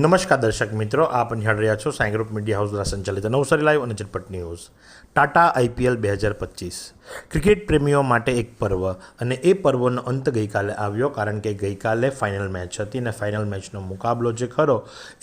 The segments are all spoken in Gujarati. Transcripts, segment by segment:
નમસ્કાર દર્શક મિત્રો, આપ નિહાળ રહ્યા છો સાંઈ ગ્રુપ મીડિયા હાઉસ દ્વારા સંચાલિત નવસારી લાઈવ અને ઝટપટ ન્યૂઝ. ટાટા આઈપીએલ બે હજાર પચીસ. ક્રિકેટ પ્રેમીઓ માટે એક પર્વ અને એ પર્વનો અંત ગઈકાલે આવ્યો કારણ કે ગઈકાલે ફાઇનલ મેચ હતી અને ફાઇનલ મેચનો મુકાબલો જે ખરો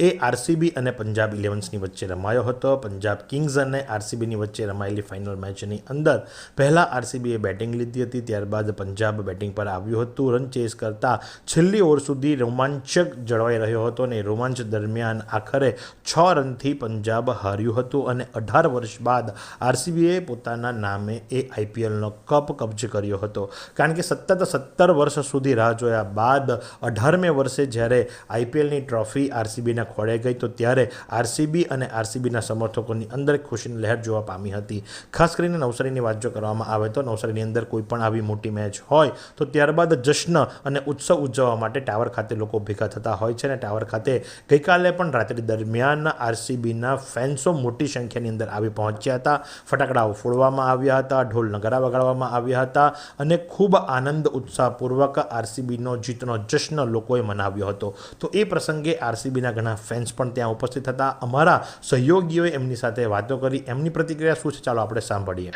એ આરસીબી અને પંજાબ ઇલેવન્સની વચ્ચે રમાયો હતો. પંજાબ કિંગ્સ અને આરસીબીની વચ્ચે રમાયેલી ફાઇનલ મેચની અંદર પહેલાં આરસીબીએ બેટિંગ લીધી હતી, ત્યારબાદ પંજાબ બેટિંગ પર આવ્યું હતું. રન ચેસ કરતાં છેલ્લી ઓવર સુધી રોમાંચક જળવાઈ રહ્યો હતો અને રોમાંચ દરમિયાન આખરે છ રનથી પંજાબ હાર્યું હતું અને અઢાર વર્ષ બાદ આરસીબીએ પોતાના નામે એ આઈપીએલનો કપ કબજે કર્યો હતો. કારણ કે સતત સત્તર વર્ષ સુધી રાહ જોયા બાદ અઢારમે વર્ષે જ્યારે આઈપીએલની ટ્રોફી આરસીબીના ખોળે ગઈ, તો ત્યારે આરસીબી અને આરસીબીના સમર્થકોની અંદર ખુશીની લહેર જોવા પામી હતી. ખાસ કરીને નવસારીની વાત જો કરવામાં આવે, તો નવસારીની અંદર કોઈ પણ આવી મોટી મેચ હોય, તો ત્યારબાદ જશ્ન અને ઉત્સવ ઉજવવા માટે ટાવર ખાતે લોકો ભેગા થતા હોય છે અને ટાવર ખાતે ગઈકાલે પણ રાત્રિ દરમિયાન આરસીબીના ફેન્સો મોટી સંખ્યાની અંદર આવી પહોંચ્યા હતા. ફટાકડાઓ ફોડવામાં આવ્યા હતા, ઢોલ નગારા વગાડવામાં આવ્યા હતા અને ખૂબ આનંદ ઉત્સાહપૂર્વક આરસીબીનો જીતનો જશ્ન લોકોએ મનાવ્યો હતો. તો એ પ્રસંગે આરસીબીના ઘણા ફેન્સ પણ ત્યાં ઉપસ્થિત હતા. અમારા સહયોગીઓએ એમની સાથે વાતો કરી, એમની પ્રતિક્રિયા શું છે? ચાલો આપણે સાંભળીએ.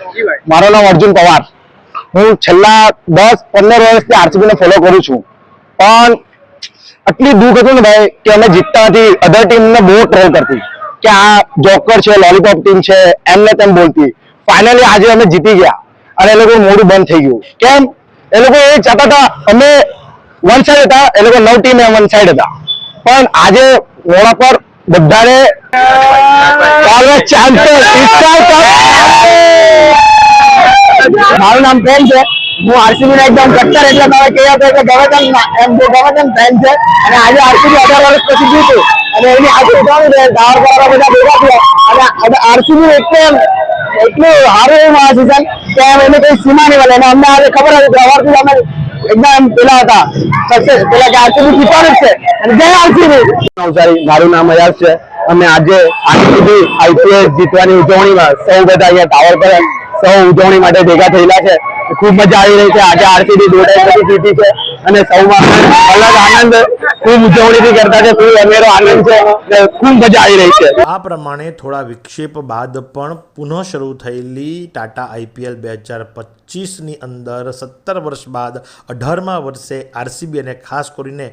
મારું નામ અર્જુન પવાર. હું છેલ્લા દસ પંદર વર્ષથી આરસીબીને ફોલો કરું છું. પણ આટલી દુઃખ હતું ને ભાઈ કે અમે જીતતા નથી. અધર ટીમ ને બહુ ટ્રોલ કરતી. કે આ જોકર છે લોલીપોપ ટીમ છે, એમને તેમ બોલતી. ફાઇનલી આજે અમે જીતી ગયા. અને એ લોકો મોડું બંધ થઈ ગયું. કેમ? એ લોકો એ ચાહતા હતા, અમે વન સાઈડ હતા, એ લોકો નવ ટીમ વન સાઈડ હતા. પણ આજે મોડા પર બધાને મારું નામ પ્રેમ છે. હું આરસીબી ના એકદમ કટ્ટર એટલે તમે કહ્યા આપો કે ગમે એમ જો ગમે ફેન છે. અને આજે આરસીબી અઢાર વર્ષ પછી જીતું અને એની આજે ઉઠાવી દે દાવર કરવા બધા ભેગા થયા. અને આરસીબી એટલે એટલું સારું એવું આ સિઝન કે એને કઈ સીમા નહીં મળે. અને અમને આજે ખબર હતી સવારથી અમે એકદમ પેલા હતા. સક્સેસ પેલા કે આરસીબી કીપર જ છે. અને જય આરસીબી નવસારી, મારું નામ અયાસ છે. અમે આજે આરસીબી આઈપીએલ જીતવાની ઉજવણીમાં સૌ બધા અહીંયા ટાવર પર સૌ ઉજવણી માટે ભેગા થયેલા છે. ખૂબ મજા આવી રહી છે. આજે આરસીબી દોઢ જીતી છે અને સૌમાં અલગ આનંદ, ખૂબ ઉજવણીથી કરતા છે, ખૂબ અમેરો આનંદ છે ખૂબ મજા આવી રહી છે. આ પ્રમાણે થોડા વિક્ષેપ બાદ પણ પુનઃ શરૂ થયેલી ટાટા આઈપીએલ બે હજાર પચીસની અંદર સત્તર વર્ષ બાદ અઢારમા વર્ષે આરસીબી અને ખાસ કરીને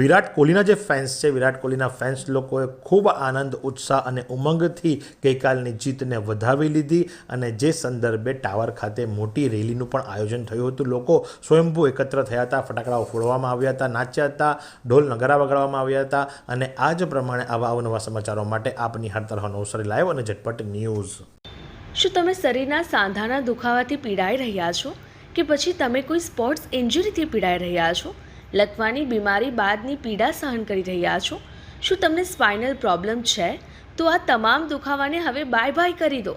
વિરાટ કોહલીના જે ફેન્સ છે, વિરાટ કોહલીના ફેન્સ લોકોએ ખૂબ આનંદ, ઉત્સાહ અને ઉમંગથી ગઈકાલની જીતને વધાવી લીધી અને જે સંદર્ભે ટાવર ખાતે મોટી રેલીનું પણ આયોજન થયું હતું. લોકો સ્વયંભૂ એકત્ર થયા હતા. ફટાકડાઓ ફોડવામાં આવ્યા હતા, નાચ્યા હતા, ઢોલ નગારા વગાડવામાં આવ્યા હતા અને આ જ પ્રમાણે આવા અવનવા સમાચારો માટે આપની હર રહો નવસારી લાઈવ અને ઝટપટ ન્યૂઝ. શું તમે શરીરના સાંધાના દુખાવાથી પીડાઈ રહ્યા છો? કે પછી તમે કોઈ સ્પોર્ટ્સ ઇન્જરીથી પીડાઈ રહ્યા છો? લકવાની બીમારી બાદની પીડા સહન કરી રહ્યા છો? શું તમને સ્પાઇનલ પ્રોબ્લેમ છે? તો આ તમામ દુખાવાને હવે બાય બાય કરી દો.